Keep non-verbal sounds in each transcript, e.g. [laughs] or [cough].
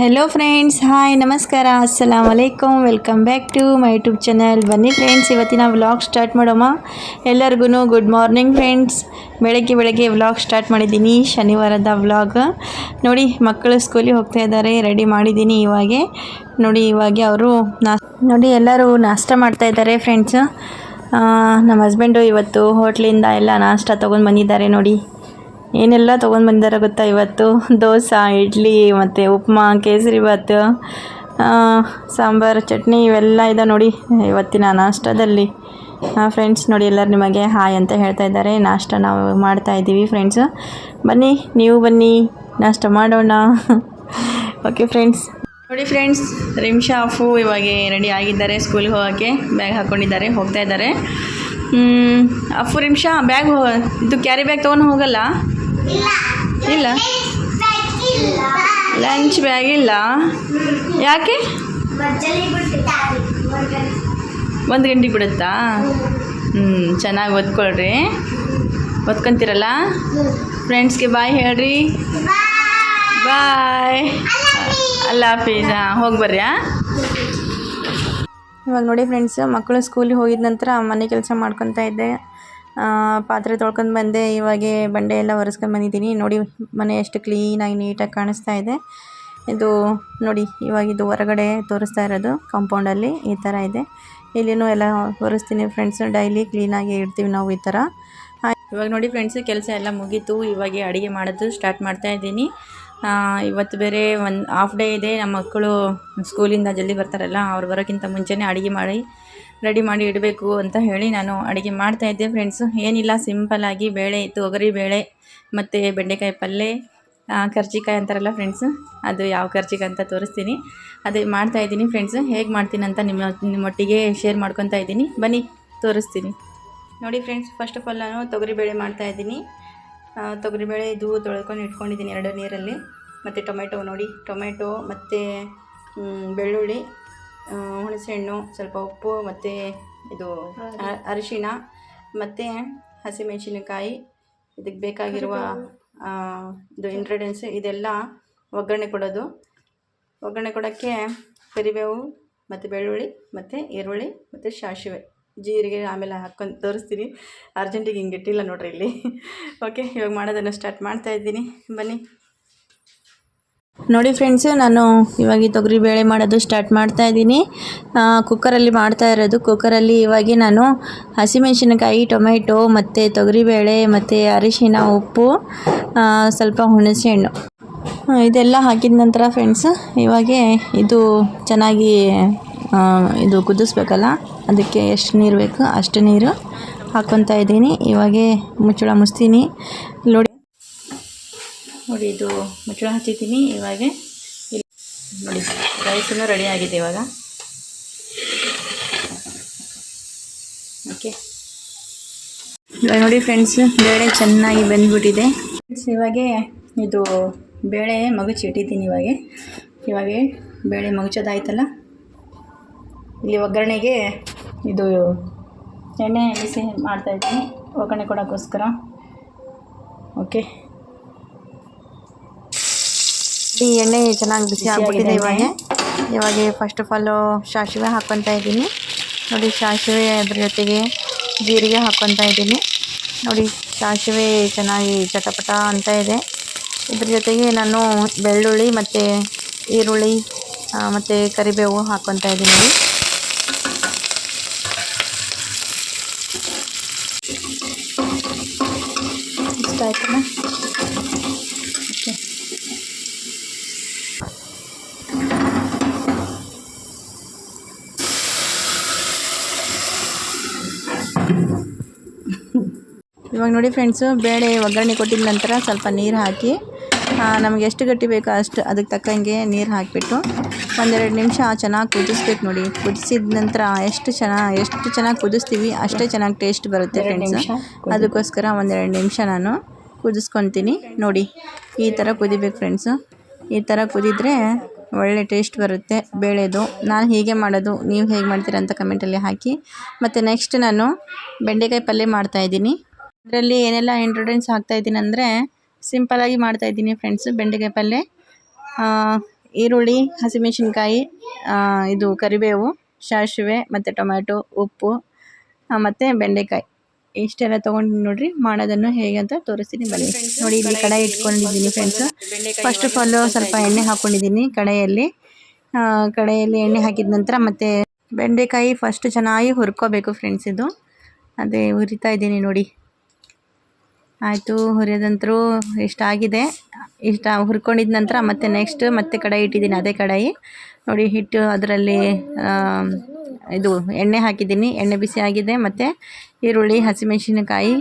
Hello friends hi ನಮಸ್ಕಾರ ಅಸ್ಸಲಾಮ್ ವಲೈಕಮ್ welcome back to my YouTube channel ಬನ್ನಿ ಫ್ರೆಂಡ್ಸ್ ಇವತ್ತಿನ ವ್ಲಾಗ್ ಸ್ಟಾರ್ಟ್ ಮಾಡೋಮ ಎಲ್ಲರಿಗೂ ಗುಡ್ ಮಾರ್ನಿಂಗ್ ಫ್ರೆಂಡ್ಸ್ ಬೆಳಗ್ಗೆ ಬೆಳಗ್ಗೆ ವ್ಲಾಗ್ ಸ್ಟಾರ್ಟ್ ಮಾಡಿದ್ದೀನಿ, ಶನಿವಾರದ ವ್ಲಾಗ್ ನೋಡಿ, ಮಕ್ಕಳು ಸ್ಕೂಲಿಗೆ ಹೋಗ್ತಾ ಇದ್ದಾರೆ ರೆಡಿ ಮಾಡಿದ್ದೀನಿ ಇವಾಗೆ. ನೋಡಿ, ಇವಾಗೆ ಅವರು ನೋಡಿ, ಎಲ್ಲರೂ ನಾಷ್ಟ ಮಾಡ್ತಾ ಇದ್ದಾರೆ ಫ್ರೆಂಡ್ಸ್ ನಮ್ಮ ಹಸ್ಬೆಂಡು ಇವತ್ತು ಹೋಟ್ಲಿಂದ ಎಲ್ಲ ನಾಷ್ಟ ತೊಗೊಂಡು ಬಂದಿದ್ದಾರೆ ನೋಡಿ. ಏನೆಲ್ಲ ತೊಗೊಂಡು ಬಂದಿದ್ದಾರೆ ಗೊತ್ತಾ ಇವತ್ತು? ದೋಸೆ, ಇಡ್ಲಿ, ಮತ್ತು ಉಪ್ಮಾ, ಕೇಸರಿ ಭಾತ್ ಸಾಂಬಾರು, ಚಟ್ನಿ ಇವೆಲ್ಲ ಇದೆ ನೋಡಿ ಇವತ್ತಿನ ನಾಷ್ಟದಲ್ಲಿ. ಫ್ರೆಂಡ್ಸ್ ನೋಡಿ ಎಲ್ಲರೂ ನಿಮಗೆ ಹಾಯ್ ಅಂತ ಹೇಳ್ತಾ ಇದ್ದಾರೆ. ನಾಷ್ಟ ನಾವು ಮಾಡ್ತಾ ಇದ್ದೀವಿ ಫ್ರೆಂಡ್ಸ್ ಬನ್ನಿ, ನೀವು ಬನ್ನಿ, ನಾಷ್ಟ ಮಾಡೋಣ. ಓಕೆ ಫ್ರೆಂಡ್ಸ್ ನೋಡಿ ಫ್ರೆಂಡ್ಸ್ ರಿಮ್ಶಾ ಅಫು ಇವಾಗ ರೆಡಿ ಆಗಿದ್ದಾರೆ ಸ್ಕೂಲ್ಗೆ ಹೋಗೋಕ್ಕೆ. ಬ್ಯಾಗ್ ಹಾಕ್ಕೊಂಡಿದ್ದಾರೆ ಹೋಗ್ತಾ ಇದ್ದಾರೆ. ಅಫು ರಿಮ್ಶಾ ಬ್ಯಾಗ್ ಇದು ಕ್ಯಾರಿ ಬ್ಯಾಗ್ ತೊಗೊಂಡು ಹೋಗಲ್ಲ. ಇಲ್ಲ. ಲಂಚ್ ಬ್ಯಾಗ್ ಇಲ್ಲ. ಯಾಕೆ? ಒಂದು ಗಂಟೆಗೆ ಬಿಡುತ್ತಾ? ಹ್ಞೂ ಚೆನ್ನಾಗಿ ಓದ್ಕೊಳ್ರಿ. ಓದ್ಕೊಂತೀರಲ್ಲ? ಫ್ರೆಂಡ್ಸ್ಗೆ ಬಾಯ್ ಹೇಳ್ರಿ. ಬಾಯ್ ಅಲ್ಲ ಹಾಫೀಸ್ ಹಾಂ ಹೋಗಿ ಬರ್ರಿ ಇವಾಗ ನೋಡಿ ಫ್ರೆಂಡ್ಸ್ ಮಕ್ಕಳು ಸ್ಕೂಲಿಗೆ ಹೋಗಿದ ನಂತರ ಮನೆ ಕೆಲಸ ಮಾಡ್ಕೊತಾ ಇದ್ದೆ. ಪಾತ್ರೆ ತೊಳ್ಕೊಂಡು ಬಂದೆ. ಇವಾಗೆ ಬಂಡೆ ಎಲ್ಲ ಒರೆಸ್ಕೊಂಡು ಬಂದಿದ್ದೀನಿ. ನೋಡಿ ಮನೆ ಎಷ್ಟು ಕ್ಲೀನಾಗಿ ನೀಟಾಗಿ ಕಾಣಿಸ್ತಾ ಇದೆ. ಇದು ನೋಡಿ ಇವಾಗ ಇದು ಹೊರಗಡೆ ತೋರಿಸ್ತಾ ಇರೋದು ಕಾಂಪೌಂಡಲ್ಲಿ ಈ ಥರ ಇದೆ. ಇಲ್ಲಿನೂ ಎಲ್ಲ ಒರೆಸ್ತೀನಿ ಫ್ರೆಂಡ್ಸ್ ಡೈಲಿ ಕ್ಲೀನಾಗಿ ಇಡ್ತೀವಿ ನಾವು ಈ ಆ, ಇವಾಗ ನೋಡಿ ಫ್ರೆಂಡ್ಸ್ ಕೆಲಸ ಎಲ್ಲ ಮುಗೀತು. ಇವಾಗ ಅಡುಗೆ ಮಾಡೋದು ಸ್ಟಾರ್ಟ್ ಮಾಡ್ತಾ ಇದ್ದೀನಿ. ಆ, ಇವತ್ತು ಬೇರೆ ಒಂದು ಹಾಫ್ ಡೇ ಇದೆ. ನಮ್ಮ ಮಕ್ಕಳು ಸ್ಕೂಲಿಂದ ಜಲ್ದಿ ಬರ್ತಾರಲ್ಲ ಅವ್ರು ಬರೋಕ್ಕಿಂತ ಮುಂಚೆನೇ ಅಡುಗೆ ಮಾಡಿ ರೆಡಿ ಮಾಡಿ ಇಡಬೇಕು ಅಂತ ಹೇಳಿ ನಾನು ಅಡುಗೆ ಮಾಡ್ತಾ ಇದ್ದೆ ಫ್ರೆಂಡ್ಸು ಏನಿಲ್ಲ ಸಿಂಪಲ್ಲಾಗಿ ಬೇಳೆ ತೊಗರಿ ಬೇಳೆ ಮತ್ತು ಬೆಂಡೆಕಾಯಿ ಪಲ್ಯ ಕರ್ಜಿಕಾಯಿ ಅಂತಾರಲ್ಲ ಫ್ರೆಂಡ್ಸು ಅದು ಯಾವ ಕರ್ಜಿಕಾಯಿ ಅಂತ ತೋರಿಸ್ತೀನಿ. ಅದೇ ಮಾಡ್ತಾ ಇದ್ದೀನಿ ಫ್ರೆಂಡ್ಸ್ ಹೇಗೆ ಮಾಡ್ತೀನಿ ಅಂತ ನಿಮ್ಮ, ನಿಮ್ಮೊಟ್ಟಿಗೆ ಶೇರ್ ಮಾಡ್ಕೊತಾ ಇದ್ದೀನಿ. ಬನ್ನಿ, ತೋರಿಸ್ತೀನಿ. ನೋಡಿ ಫ್ರೆಂಡ್ಸ್ ಫಸ್ಟ್ ಆಫ್ ಆಲ್ ನಾನು ತೊಗರಿಬೇಳೆ ಮಾಡ್ತಾ ಇದ್ದೀನಿ. ತೊಗರಿ ತೊಗರಿಬೇಳೆ ಇದು ತೊಳ್ಕೊಂಡು ಇಟ್ಕೊಂಡಿದ್ದೀನಿ ಎರಡು ನೀರಲ್ಲಿ. ಮತ್ತು ಟೊಮೆಟೊ ನೋಡಿ, ಟೊಮೆಟೊ ಮತ್ತು ಬೆಳ್ಳುಳ್ಳಿ. ಹುಣಸೆಹಣ್ಣು ಸ್ವಲ್ಪ ಉಪ್ಪು ಮತ್ತು ಇದು ಅರಿಶಿನ ಅರಿಶಿಣ ಮತ್ತು ಹಸಿಮೆಣಸಿನಕಾಯಿ ಇದಕ್ಕೆ ಬೇಕಾಗಿರುವ ಇದು ಇಂಗ್ರೀಡಿಯೆಂಟ್ಸ್ ಇದೆಲ್ಲ ಒಗ್ಗರಣೆ ಕೊಡೋದು. ಒಗ್ಗರಣೆ ಕೊಡೋಕ್ಕೆ ಕರಿಬೇವು ಮತ್ತು ಬೆಳ್ಳುಳ್ಳಿ ಮತ್ತು ಈರುಳ್ಳಿ ಮತ್ತು ಸಾಸಿವೆ. ಜೀರಿಗೆ ಆಮೇಲೆ ಹಾಕ್ಕೊಂಡು ತೋರಿಸ್ತೀನಿ. ಅರ್ಜೆಂಟಿಗೆ ಹಿಂಗೆ ಇಟ್ಟಿಲ್ಲ ನೋಡ್ರಿ ಇಲ್ಲಿ. [laughs] ಓಕೆ ಇವಾಗ ಮಾಡೋದನ್ನು ಸ್ಟಾರ್ಟ್ ಮಾಡ್ತಾ ಇದ್ದೀನಿ. ಬನ್ನಿ. ನೋಡಿ ಫ್ರೆಂಡ್ಸ್ ನಾನು ಇವಾಗ ತೊಗರಿ ಬೇಳೆ ಮಾಡೋದು ಸ್ಟಾರ್ಟ್ ಮಾಡ್ತಾ ಇದ್ದೀನಿ. ಕುಕ್ಕರಲ್ಲಿ ಮಾಡ್ತಾ ಇರೋದು. ಕುಕ್ಕರಲ್ಲಿ ಇವಾಗ ನಾನು ಹಸಿಮೆಣಸಿನಕಾಯಿ, ಟೊಮೆಟೊ, ಮತ್ತು ತೊಗರಿಬೇಳೆ ಮತ್ತು ಅರಿಶಿನ, ಉಪ್ಪು ಸ್ವಲ್ಪ ಹುಣಸೆಹಣ್ಣು. ಹಣ್ಣು ಇದೆಲ್ಲ ಹಾಕಿದ ನಂತರ ಫ್ರೆಂಡ್ಸ್ ಇವಾಗ ಇದು ಚೆನ್ನಾಗಿ ಇದು ಕುದಿಸ್ಬೇಕಲ್ಲ, ಅದಕ್ಕೆ ಎಷ್ಟು ನೀರು ಬೇಕು ಅಷ್ಟು ನೀರು ಹಾಕ್ಕೊತಾ ಇದ್ದೀನಿ. ಇವಾಗೆ ಮುಚ್ಚಳ ಮುಚ್ತೀನಿ. ನೋಡಿ ನೋಡಿ, ಇದು ಮುಚ್ಚಳ ಹಚ್ಚಿದ್ದೀನಿ ಇವಾಗ. ನೋಡಿ ರೈಸನ್ನು ರೆಡಿ ಆಗಿದೆ ಇವಾಗ. ಓಕೆ ಇವಾಗ ನೋಡಿ ಫ್ರೆಂಡ್ಸ್ ಬೇಳೆ ಚೆನ್ನಾಗಿ ಬಂದ್ಬಿಟ್ಟಿದೆ. ಫ್ರೆಂಡ್ಸ್ ಇವಾಗೆ ಇದು ಬೇಳೆ ಮಗುಚಿ ಇಟ್ಟಿದ್ದೀನಿ ಇವಾಗ. ಇವಾಗೆ ಬೇಳೆ ಮಗುಚೋದಾಯ್ತಲ್ಲ? ಇಲ್ಲಿ ಒಗ್ಗರಣೆಗೆ ಇದು ಎಣ್ಣೆ ಬಿಸಿ ಮಾಡ್ತಾಯಿದ್ದೀನಿ ಒಗ್ಗರಣೆ ಕೊಡೋಕ್ಕೋಸ್ಕರ. ಓಕೆ ಈ ಎಣ್ಣೆ ಚೆನ್ನಾಗಿ ಬಿಸಿ ಆಗ್ಬಿಟ್ಟಿದೆ ಇವಾಗ. ಇವಾಗ ಫಸ್ಟ್ ಆಫ್ ಆಲು ಸಾಸಿವೆ ಹಾಕ್ಕೊತಾ ಇದ್ದೀನಿ. ನೋಡಿ ಸಾಸಿವೆ ಅದ್ರ ಜೊತೆಗೆ ಜೀರಿಗೆ ಹಾಕ್ಕೊತಾ ಇದ್ದೀನಿ. ನೋಡಿ ಸಾಸಿವೆ ಚೆನ್ನಾಗಿ ಚಟಪಟ ಅಂತ ಇದೆ. ಇದ್ರ ಜೊತೆಗೆ ನಾನು ಬೆಳ್ಳುಳ್ಳಿ ಮತ್ತು ಈರುಳ್ಳಿ ಮತ್ತು ಕರಿಬೇವು ಹಾಕ್ಕೊತಾ ಇದ್ದೀನಿ. ನೋಡಿ ಇಷ್ಟ ಆಯ್ತಲ್ಲ ಓಕೆ ಇವಾಗ ನೋಡಿ ಫ್ರೆಂಡ್ಸು ಬೇಳೆ ಒಗ್ಗರಣೆ ಕೊಟ್ಟಿದ ನಂತರ ಸ್ವಲ್ಪ ನೀರು ಹಾಕಿ ನಮಗೆ ಎಷ್ಟು ಗಟ್ಟಿ ಬೇಕೋ ಅಷ್ಟು ಅದಕ್ಕೆ ತಕ್ಕಂಗೆ ನೀರು ಹಾಕಿಬಿಟ್ಟು ಒಂದೆರಡು ನಿಮಿಷ ಚೆನ್ನಾಗಿ ಕುದಿಸ್ಬೇಕು ನೋಡಿ. ಕುದಿಸಿದ ನಂತರ ಎಷ್ಟು ಚೆನ್ನಾಗಿ ಎಷ್ಟು ಚೆನ್ನಾಗಿ ಕುದಿಸ್ತೀವಿ ಅಷ್ಟೇ ಚೆನ್ನಾಗಿ ಟೇಸ್ಟ್ ಬರುತ್ತೆ ಫ್ರೆಂಡ್ಸು ಅದಕ್ಕೋಸ್ಕರ ಒಂದೆರಡು ನಿಮಿಷ ನಾನು ಕುದಿಸ್ಕೊತೀನಿ ನೋಡಿ. ಈ ಥರ ಕುದಿಬೇಕು ಫ್ರೆಂಡ್ಸು ಈ ಥರ ಕುದಿದ್ರೆ ಒಳ್ಳೆ ಟೇಸ್ಟ್ ಬರುತ್ತೆ ಬೇಳೆದು. ನಾನು ಹೀಗೆ ಮಾಡೋದು, ನೀವು ಹೇಗೆ ಮಾಡ್ತೀರ ಅಂತ ಕಮೆಂಟಲ್ಲಿ ಹಾಕಿ. ಮತ್ತು ನೆಕ್ಸ್ಟ್ ನಾನು ಬೆಂಡೆಕಾಯಿ ಪಲ್ಯ ಮಾಡ್ತಾಯಿದ್ದೀನಿ ಅದರಲ್ಲಿ ಏನೆಲ್ಲ ಇಂಗ್ರೀಡಿಯೆಂಟ್ಸ್ ಹಾಕ್ತಾಯಿದ್ದೀನಿ ಅಂದರೆ ಸಿಂಪಲಾಗಿ ಮಾಡ್ತಾಯಿದ್ದೀನಿ ಫ್ರೆಂಡ್ಸ್ ಬೆಂಡೆಕಾಯಿ ಪಲ್ಯ. ಈರುಳ್ಳಿ, ಹಸಿಮೆಣಸಿನ್ಕಾಯಿ ಇದು ಕರಿಬೇವು, ಸಾಸಿವೆ, ಮತ್ತು ಟೊಮ್ಯಾಟೊ, ಉಪ್ಪು ಮತ್ತು ಬೆಂಡೆಕಾಯಿ. ಇಷ್ಟೆಲ್ಲ ತೊಗೊಂಡು ನೋಡ್ರಿ ಮಾಡೋದನ್ನು ಹೇಗೆ ಅಂತ ತೋರಿಸ್ತೀನಿ ಬನ್ನಿ. ನೋಡಿ ಇಲ್ಲಿ ಕಡಾಯಿ ಇಟ್ಕೊಂಡಿದ್ದೀನಿ ಫ್ರೆಂಡ್ಸ್ ಫಸ್ಟ್ ಆಫ್ ಆಲ್ ಸ್ವಲ್ಪ ಎಣ್ಣೆ ಹಾಕ್ಕೊಂಡಿದ್ದೀನಿ ಕಡಾಯಲ್ಲಿ. ಕಡಾಯಲ್ಲಿ ಎಣ್ಣೆ ಹಾಕಿದ ನಂತರ ಮತ್ತೆ ಬೆಂಡೆಕಾಯಿ ಫಸ್ಟ್ ಚೆನ್ನಾಗಿ ಹುರ್ಕೋಬೇಕು ಫ್ರೆಂಡ್ಸ್ ಇದು. ಅದೇ ಹುರಿತಾ ಇದ್ದೀನಿ ನೋಡಿ. ಆಯಿತು ಹುರಿಯೋದಂತರೂ ಇಷ್ಟ ಆಗಿದೆ. ಇಷ್ಟ ಹುರ್ಕೊಂಡಿದ ನಂತರ ಮತ್ತೆ ನೆಕ್ಸ್ಟ್ ಮತ್ತೆ ಕಡಾಯಿ ಇಟ್ಟಿದ್ದೀನಿ ಅದೇ ಕಡಾಯಿ. ನೋಡಿ ಹಿಟ್ಟು ಅದರಲ್ಲಿ ಇದು ಎಣ್ಣೆ ಹಾಕಿದ್ದೀನಿ. ಎಣ್ಣೆ ಬಿಸಿ ಆಗಿದೆ ಮತ್ತು ಈರುಳ್ಳಿ, ಹಸಿಮೆಣಸಿನಕಾಯಿ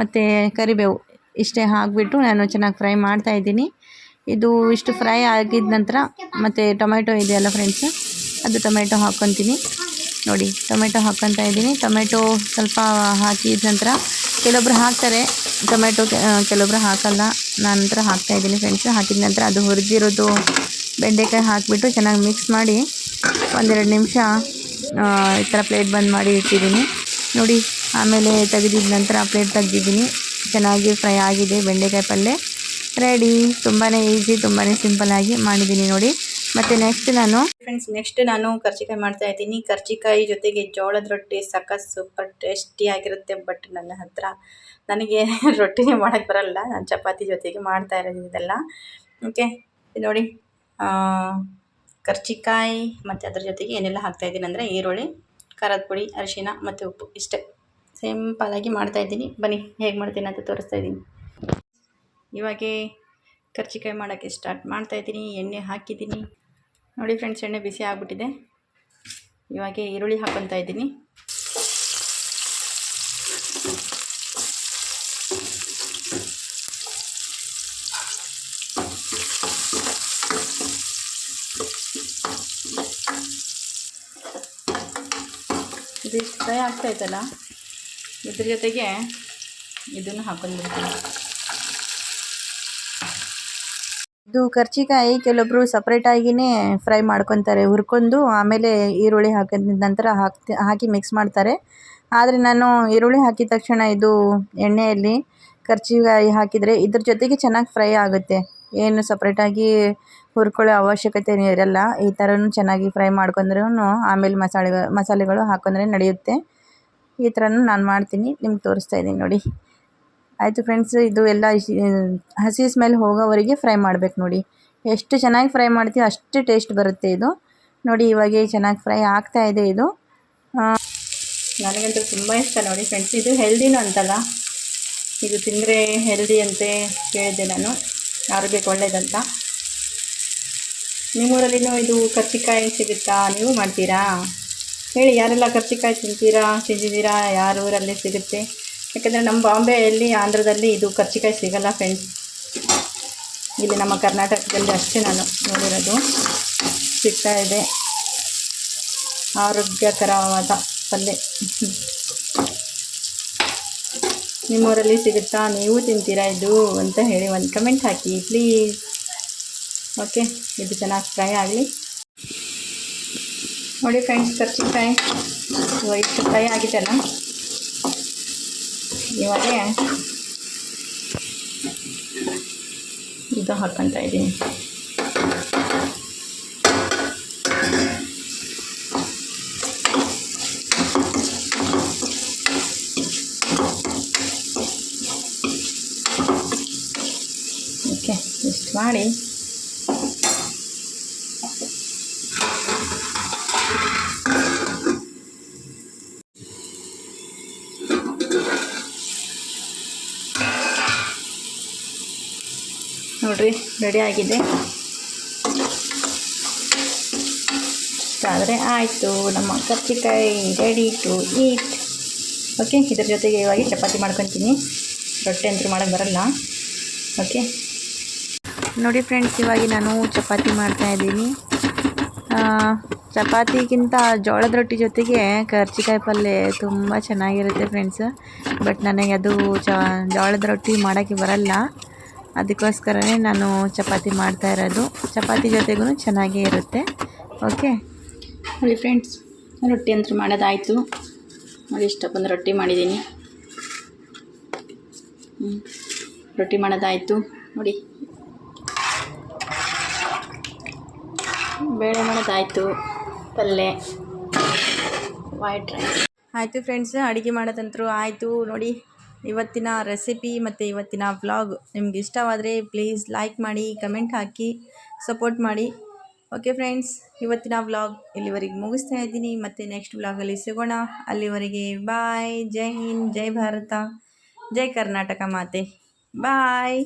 ಮತ್ತು ಕರಿಬೇವು ಇಷ್ಟೇ ಹಾಕಿಬಿಟ್ಟು ನಾನು ಚೆನ್ನಾಗಿ ಫ್ರೈ ಮಾಡ್ತಾಯಿದ್ದೀನಿ ಇದು ಇಷ್ಟು ಫ್ರೈ ಆಗಿದ ನಂತರ ಮತ್ತು ಟೊಮೆಟೊ ಇದೆಯಲ್ಲ ಫ್ರೆಂಡ್ಸ್? ಅದು ಟೊಮೆಟೊ ಹಾಕ್ಕೊತೀನಿ ನೋಡಿ, ಟೊಮೆಟೊ ಹಾಕ್ಕೊತಾ ಇದ್ದೀನಿ. ಟೊಮೆಟೊ ಸ್ವಲ್ಪ ಹಾಕಿದ ನಂತರ ಕೆಲವೊಬ್ರು ಹಾಕ್ತಾರೆ. ಟೊಮೆಟೊ ಕೆಲವೊಬ್ರು ಹಾಕಲ್ಲ. ನಂತರ ಹಾಕ್ತಾ ಇದ್ದೀನಿ ಫ್ರೆಂಡ್ಸ್. ಹಾಕಿದ ನಂತರ ಅದು ಹುರಿದಿರೋದು ಬೆಂಡೆಕಾಯಿ ಹಾಕಿಬಿಟ್ಟು ಚೆನ್ನಾಗಿ ಮಿಕ್ಸ್ ಮಾಡಿ ಒಂದೆರಡು ನಿಮಿಷ ಈ ಥರ ಪ್ಲೇಟ್ ಬಂದ್ ಮಾಡಿ ಇಟ್ಟಿದ್ದೀನಿ. ನೋಡಿ ಆಮೇಲೆ ತೆಗೆದಿದ ನಂತರ ಪ್ಲೇಟ್ ತೆಗೆದಿದ್ದೀನಿ. ಚೆನ್ನಾಗಿ ಫ್ರೈ ಆಗಿದೆ ಬೆಂಡೆಕಾಯಿ ಪಲ್ಯ ರೆಡಿ ತುಂಬಾ ಈಸಿ ತುಂಬಾ ಸಿಂಪಲ್ಲಾಗಿ ಮಾಡಿದ್ದೀನಿ ನೋಡಿ. ಮತ್ತು ನೆಕ್ಸ್ಟ್ ನಾನು ಫ್ರೆಂಡ್ಸ್ ನೆಕ್ಸ್ಟ್ ನಾನು ಕರ್ಜಿಕಾಯಿ ಮಾಡ್ತಾ ಇದ್ದೀನಿ. ಕರ್ಜಿಕಾಯಿ ಜೊತೆಗೆ ಜೋಳದ ರೊಟ್ಟಿ ಸಖತ್ ಸೂಪರ್ ಟೇಸ್ಟಿಯಾಗಿರುತ್ತೆ ಬಟ್ ನನ್ನ ಹತ್ರ ನನಗೆ [laughs] ರೊಟ್ಟಿನೇ ಮಾಡೋಕ್ಕೆ ಬರಲ್ಲ. ನಾನು ಚಪಾತಿ ಜೊತೆಗೆ ಮಾಡ್ತಾ ಇರೋದು ಇದೆಲ್ಲ. ಓಕೆ ನೋಡಿ ಕರ್ಜಿಕಾಯಿ ಮತ್ತು ಅದ್ರ ಜೊತೆಗೆ ಏನೆಲ್ಲ ಹಾಕ್ತಾ ಇದ್ದೀನಿ ಅಂದರೆ ಈರುಳ್ಳಿ, ಖಾರದ ಪುಡಿ, ಅರಿಶಿನ ಮತ್ತು ಉಪ್ಪು. ಇಷ್ಟೇ. ಸಿಂಪಲಾಗಿ ಮಾಡ್ತಾಯಿದ್ದೀನಿ ಬನ್ನಿ, ಹೇಗೆ ಮಾಡ್ತೀನಿ ಅಂತ ತೋರಿಸ್ತಾ ಇದ್ದೀನಿ. ಇವಾಗೆ ಕರ್ಜಿಕಾಯಿ ಮಾಡೋಕ್ಕೆ ಸ್ಟಾರ್ಟ್ ಮಾಡ್ತಾಯಿದ್ದೀನಿ ಎಣ್ಣೆ ಹಾಕಿದ್ದೀನಿ. ನೋಡಿ ಫ್ರೆಂಡ್ಸ್ ಎಣ್ಣೆ ಬಿಸಿ ಆಗಿಬಿಟ್ಟಿದೆ. ಇವಾಗೆ ಈರುಳ್ಳಿ ಹಾಕೊತಾ ಇದ್ದೀನಿ. ಇದು ಫ್ರೈ ಆಗ್ತಾಯಿತ್ತಲ್ಲ ಇದ್ರ ಜೊತೆಗೆ ಇದನ್ನು ಹಾಕೊಂಡ್ಬಿಡ್ತೀನಿ ಇದು ಕರ್ಚಿಕಾಯಿ ಕೆಲವೊಬ್ರು ಸಪ್ರೇಟಾಗಿಯೇ ಫ್ರೈ ಮಾಡ್ಕೊತಾರೆ. ಹುರ್ಕೊಂಡು ಆಮೇಲೆ ಈರುಳ್ಳಿ ಹಾಕಿದ ನಂತರ ಹಾಕ್ತಿ ಹಾಕಿ ಮಿಕ್ಸ್ ಮಾಡ್ತಾರೆ. ಆದರೆ ನಾನು ಈರುಳ್ಳಿ ಹಾಕಿದ ತಕ್ಷಣ ಇದು ಎಣ್ಣೆಯಲ್ಲಿ ಕರ್ಚಿಕಾಯಿ ಹಾಕಿದರೆ ಇದ್ರ ಜೊತೆಗೆ ಚೆನ್ನಾಗಿ ಫ್ರೈ ಆಗುತ್ತೆ. ಏನು ಸಪ್ರೇಟಾಗಿ ಹುರ್ಕೊಳ್ಳೋ ಅವಶ್ಯಕತೆ ಇರಲ್ಲ. ಈ ಥರನೂ ಚೆನ್ನಾಗಿ ಫ್ರೈ ಮಾಡ್ಕೊಂಡ್ರೂ ಆಮೇಲೆ ಮಸಾಲೆ ಮಸಾಲೆಗಳು ಹಾಕೊಂಡ್ರೆ ನಡೆಯುತ್ತೆ. ಈ ಥರನೂ ನಾನು ಮಾಡ್ತೀನಿ, ನಿಮ್ಗೆ ತೋರಿಸ್ತಾ ಇದ್ದೀನಿ ನೋಡಿ. ಆಯಿತು ಫ್ರೆಂಡ್ಸ್ ಇದು ಎಲ್ಲ ಹಸಿ ಸ್ಮೆಲ್ ಹೋಗೋವರೆಗೆ ಫ್ರೈ ಮಾಡಬೇಕು ನೋಡಿ. ಎಷ್ಟು ಚೆನ್ನಾಗಿ ಫ್ರೈ ಮಾಡ್ತೀವಿ ಅಷ್ಟು ಟೇಸ್ಟ್ ಬರುತ್ತೆ ಇದು. ನೋಡಿ, ಇವಾಗ ಚೆನ್ನಾಗಿ ಫ್ರೈ ಆಗ್ತಾ ಇದೆ ಇದು. ನನಗಂತೂ ತುಂಬ ಇಷ್ಟ ನೋಡಿ ಫ್ರೆಂಡ್ಸ್ ಇದು ಹೆಲ್ದಿನೂ ಅಂತಲ್ಲ. ಇದು ತಿಂದರೆ ಹೆಲ್ದಿ ಅಂತೆ ಕೇಳಿದೆ ನಾನು. ಆರೋಗ್ಯಕ್ಕೆ ಒಳ್ಳೇದಂತ. ನಿಮ್ಮೂರಲ್ಲಿನೂ ಇದು ಕರ್ಚಿಕಾಯಿ ಸಿಗುತ್ತಾ? ನೀವು ಮಾಡ್ತೀರಾ? ಹೇಳಿ, ಯಾರೆಲ್ಲ ಕರ್ಜಿಕಾಯಿ ತಿಂತೀರಾ ತಿಂದಿದ್ದೀರಾ ಯಾರ ಊರಲ್ಲಿ ಸಿಗುತ್ತೆ? ಯಾಕೆಂದರೆ ನಮ್ಮ ಬಾಂಬೆಯಲ್ಲಿ, ಆಂಧ್ರದಲ್ಲಿ ಇದು ಕರ್ಜಿಕಾಯಿ ಸಿಗಲ್ಲ ಫ್ರೆಂಡ್ಸ್ ಇಲ್ಲಿ ನಮ್ಮ ಕರ್ನಾಟಕದಲ್ಲಿ ಅಷ್ಟೇ ನಾನು ನೋಡಿರೋದು. ಸಿಗ್ತಾ ಇದೆ. ಆರೋಗ್ಯಕರವಾದ ಪಲ್ಯ ನಿಮ್ಮೂರಲ್ಲಿ ಸಿಗುತ್ತಾ? ನೀವು ತಿಂತೀರಾ ಇದು ಅಂತ ಹೇಳಿ ಒಂದು ಕಮೆಂಟ್ ಹಾಕಿ ಪ್ಲೀಸ್ ಓಕೆ ಇದು ಚೆನ್ನಾಗಿ ಫ್ರೈ ಆಗಲಿ. ನೋಡಿ ಫ್ರೆಂಡ್ಸ್ ಕರ್ಚಿಕಾಯಿ ಇಷ್ಟು ಫ್ರೈ ಆಗಿದೆಲ್ಲ ಇವಾಗ ಇದು ಹಾಕ್ಕೊತಾ ಇದ್ದೀನಿ. ಓಕೆ ಇಷ್ಟು ಮಾಡಿ. ರೆಡಿ ಆಗಿದೆ. ಆದರೆ ಆಯಿತು. ನಮ್ಮ ಕರ್ಚಿಕಾಯಿ ರೆಡಿ ಟು ಈಟ್ ಓಕೆ ಇದ್ರ ಜೊತೆಗೆ ಇವಾಗ ಚಪಾತಿ ಮಾಡ್ಕೊತೀನಿ. ರೊಟ್ಟಿ ಅಂತೂ ಮಾಡೋಕ್ಕೆ ಬರಲ್ಲ. ಓಕೆ ನೋಡಿ ಫ್ರೆಂಡ್ಸ್ ಇವಾಗ ನಾನು ಚಪಾತಿ ಮಾಡ್ತಾ ಇದ್ದೀನಿ. ಚಪಾತಿಗಿಂತ ಜೋಳದ ರೊಟ್ಟಿ ಜೊತೆಗೆ ಕರ್ಚಿಕಾಯಿ ಪಲ್ಯ ತುಂಬ ಚೆನ್ನಾಗಿರುತ್ತೆ ಫ್ರೆಂಡ್ಸ್ ಬಟ್ ನನಗೆ ಅದು ಜೋಳದ ರೊಟ್ಟಿ ಮಾಡೋಕ್ಕೆ ಬರಲ್ಲ. ಅದಕ್ಕೋಸ್ಕರನೇ ನಾನು ಚಪಾತಿ ಮಾಡ್ತಾ ಇರೋದು. ಚಪಾತಿ ಜೊತೆಗೂ ಚೆನ್ನಾಗೇ ಇರುತ್ತೆ. ಓಕೆ? ನೋಡಿ ಫ್ರೆಂಡ್ಸ್ ರೊಟ್ಟಿ ಅಂತೂ ಮಾಡೋದಾಯಿತು. ನೋಡಿ ಬಂದು ರೊಟ್ಟಿ ಮಾಡಿದ್ದೀನಿ. ರೊಟ್ಟಿ ಮಾಡೋದಾಯಿತು. ನೋಡಿ. ಬೇಳೆ ಮಾಡೋದಾಯಿತು. ಪಲ್ಯ ವೈಟ್ ರೈಸ್ ಆಯಿತು ಫ್ರೆಂಡ್ಸ್ ಅಡುಗೆ ಮಾಡೋದಂತರೂ ಆಯಿತು. ನೋಡಿ ಇವತ್ತಿನ ರೆಸಿಪಿ ಮತ್ತು ಇವತ್ತಿನ ವ್ಲಾಗ್ ನಿಮ್ಗೆ ಇಷ್ಟವಾದರೆ ಪ್ಲೀಸ್ ಲೈಕ್ ಮಾಡಿ ಕಮೆಂಟ್ ಹಾಕಿ ಸಪೋರ್ಟ್ ಮಾಡಿ. ಓಕೆ ಫ್ರೆಂಡ್ಸ್ ಇವತ್ತಿನ ವ್ಲಾಗ್ ಇಲ್ಲಿವರೆಗೆ ಮುಗಿಸ್ತಾ ಇದ್ದೀನಿ. ಮತ್ತು ನೆಕ್ಸ್ಟ್ ವ್ಲಾಗಲ್ಲಿ ಸಿಗೋಣ. ಅಲ್ಲಿವರೆಗೆ ಬಾಯ್ ಜೈ ಹಿಂದ್, ಜೈ ಭಾರತ, ಜೈ ಕರ್ನಾಟಕ ಮಾತೆ. ಬಾಯ್